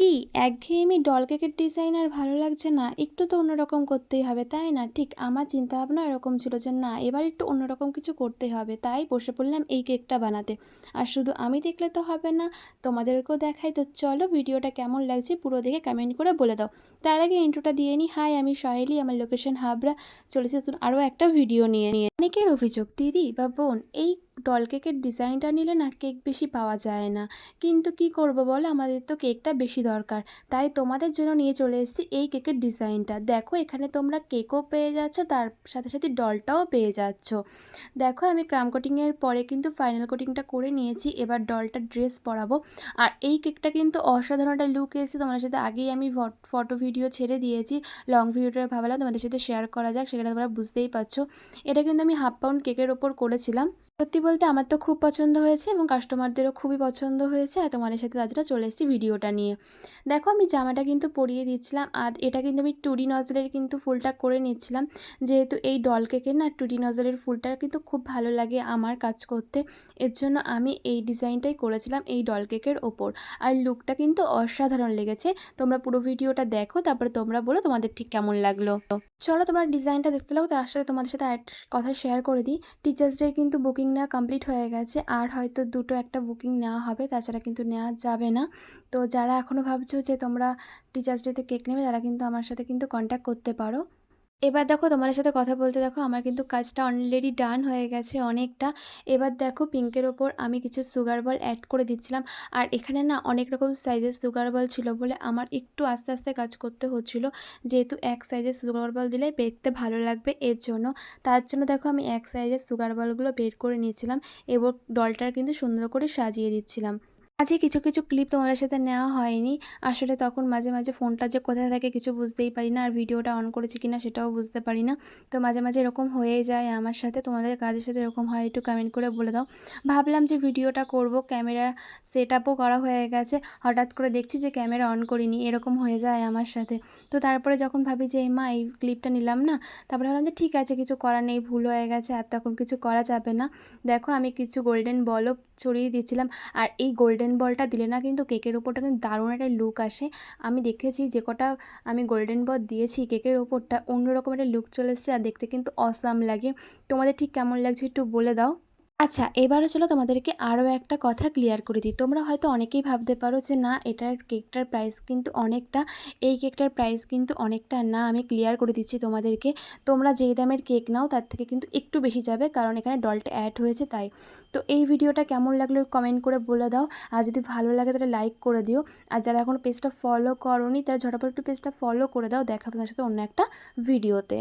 কি? একঘেয়েমি ডল কেকের ডিজাইন আর ভালো লাগছে না। একটু তো অন্যরকম করতেই হবে, তাই না? ঠিক, আমার চিন্তাভাবনা এরকম ছিল যে না, এবার একটু অন্যরকম কিছু করতে হবে। তাই বসে পড়লাম এই কেকটা বানাতে। আর শুধু আমি দেখলে তো হবে না, তোমাদেরকেও দেখাই। তো চলো ভিডিওটা কেমন লাগছে পুরো দেখে কমেন্ট করে বলে দাও। তার আগে ইন্ট্রোটা দিয়ে নিই হাই আমি সহেলি, আমার লোকেশন হাবড়া। চলেছে তুমি আরও একটা ভিডিও নিয়ে নিয়ে। অনেকের অভিযোগ, দিদি বা বোন, এই ডল কেকের ডিজাইনটা নিলে না কেক বেশি পাওয়া যায় না। কিন্তু কি করব বলো? আমাদের তো কেকটা বেশি দরকার। তাই তোমাদের জন্য নিয়ে চলে এসেছি এই কেকের ডিজাইনটা দেখো, এখানে তোমরা কেকও পেয়ে যাচ্ছ, তার সাথে সাথে ডলটাও পেয়ে যাচ্ছ। দেখো, আমি ক্রাম কোটিংয়ের পরে কিন্তু ফাইনাল কোটিংটা করে নিয়েছি। এবার ডলটা ড্রেস পরাবো। আর এই কেকটা কিন্তু অসাধারণ একটা লুক এসেছে। তোমাদের সাথে আগেই আমি ফটো ভিডিও ছেড়ে দিয়েছি। লং ভিডিওটা ভাবলাম তোমাদের সাথে শেয়ার করা যাক, সেখানে তোমরা বুঝতেই পারছ। এটা কিন্তু আমি হাফ পাউন্ড কেকের ওপর করেছিলাম। সত্যি বলতে আমার তো খুব পছন্দ হয়েছে এবং কাস্টমারদেরও খুবই পছন্দ হয়েছে আর তোমাদের সাথে তাছাড়া চলে এসেছি ভিডিওটা নিয়ে। দেখো আমি জামাটা কিন্তু পরিয়ে দিচ্ছিলাম আর এটা কিন্তু আমি টুডি নজলের কিন্তু ফুলটা করে নিচ্ছিলাম। যেহেতু এই ডল কেকের না টুডি নজলের ফুলটা কিন্তু খুব ভালো লাগে আমার কাজ করতে। এর জন্য আমি এই ডিজাইনটাই করেছিলাম এই ডল কেকের ওপর। আর লুকটা কিন্তু অসাধারণ লেগেছে। তোমরা পুরো ভিডিওটা দেখো, তারপরে তোমরা বলো তোমাদের ঠিক কেমন লাগল। চলো তোমরা ডিজাইনটা দেখতে লাগো, তার সাথে তোমাদের সাথে একটা কথা শেয়ার করে দিই। টিচার্স ডে কিন্তু বুকিং নেওয়া কমপ্লিট হয়ে গেছে। আর হয়তো দুটো একটা বুকিং নেওয়া হবে, তাছাড়া কিন্তু নেওয়া যাবে না। তো যারা এখনও ভাবছ যে তোমরা টিচার্স ডেতে কেক নেবে, তারা কিন্তু আমার সাথে কিন্তু কন্ট্যাক্ট করতে পারো। এবার দেখো তোমাদের সাথে কথা বলতে দেখো আমার কিন্তু কাজটা অলরেডি ডান হয়ে গেছে অনেকটা। এবার দেখো পিঙ্কের ওপর আমি কিছু সুগার বল অ্যাড করে দিচ্ছিলাম। আর এখানে না অনেক রকম সাইজের সুগার বল ছিল বলে আমার একটু আস্তে আস্তে কাজ করতে হচ্ছিল। যেহেতু এক সাইজের সুগার বল দিলে দেখতে ভালো লাগবে এর জন্য। তার জন্য দেখো আমি এক সাইজের সুগার বলগুলো বের করে নিয়েছিলাম। এবং ডলটার কিন্তু সুন্দর করে সাজিয়ে দিচ্ছিলাম। মাঝে কিছু কিছু ক্লিপ তোমাদের সাথে নেওয়া হয়নি। আসলে তখন মাঝে মাঝে ফোনটা যে কোথায় থাকে কিছু বুঝতেই পারি না। আর ভিডিওটা অন করেছি কিনা সেটাও বুঝতে পারি না। তো মাঝে মাঝে এরকম হয়ে যায় আমার সাথে। তোমাদের কাজের সাথে এরকম হয় একটু কমেন্ট করে বলে দাও। ভাবলাম যে ভিডিওটা করব। ক্যামেরা সেট আপও করা হয়ে গেছে। হঠাৎ করে দেখছি যে ক্যামেরা অন করিনি। এরকম হয়ে যায় আমার সাথে। তো তারপরে যখন ভাবি যে মা, এই ক্লিপটা নিলাম না? তারপরে ভাবলাম যে, ঠিক আছে, কিছু করার নেই, ভুল হয়ে গেছে। আর তখন কিছু করা যাবে না। দেখো, আমি কিছু গোল্ডেন বলও ছড়িয়ে দিচ্ছিলাম আর এই গোল্ডেন গোল্ডেন বলটা দিলে না কিন্তু কেকের ওপরটা কিন্তু দারুণ একটা লুক আসে। আমি দেখেছি যে কটা আমি গোল্ডেন বল দিয়েছি কেকের ওপরটা অন্যরকম একটা লুক চলে এসেছে আর দেখতে কিন্তু অসাম লাগে। তোমাদের ঠিক কেমন লাগছে একটু বলে দাও। আচ্ছা এবারে চলো তোমাদেরকে আরও একটা কথা ক্লিয়ার করে দিই। তোমরা হয়তো অনেকেই ভাবতে পারো যে, না, এটার কেকটার প্রাইস কিন্তু অনেকটা, এই কেকটার প্রাইস কিন্তু অনেকটা না, আমি ক্লিয়ার করে দিচ্ছি তোমাদেরকে। তোমরা যেই দামের কেক নাও, তার থেকে কিন্তু একটু বেশি যাবে, কারণ এখানে ডলটা অ্যাড হয়েছে তাই। তো এই ভিডিওটা কেমন লাগল কমেন্ট করে বলে দাও। আর যদি ভালো লাগে, তাহলে লাইক করে দিও। আর যারা এখন পেজটা ফলো করনি, তারা ঝটাপট একটু পেজটা ফলো করে দাও দেখা আপনার সাথে অন্য একটা ভিডিওতে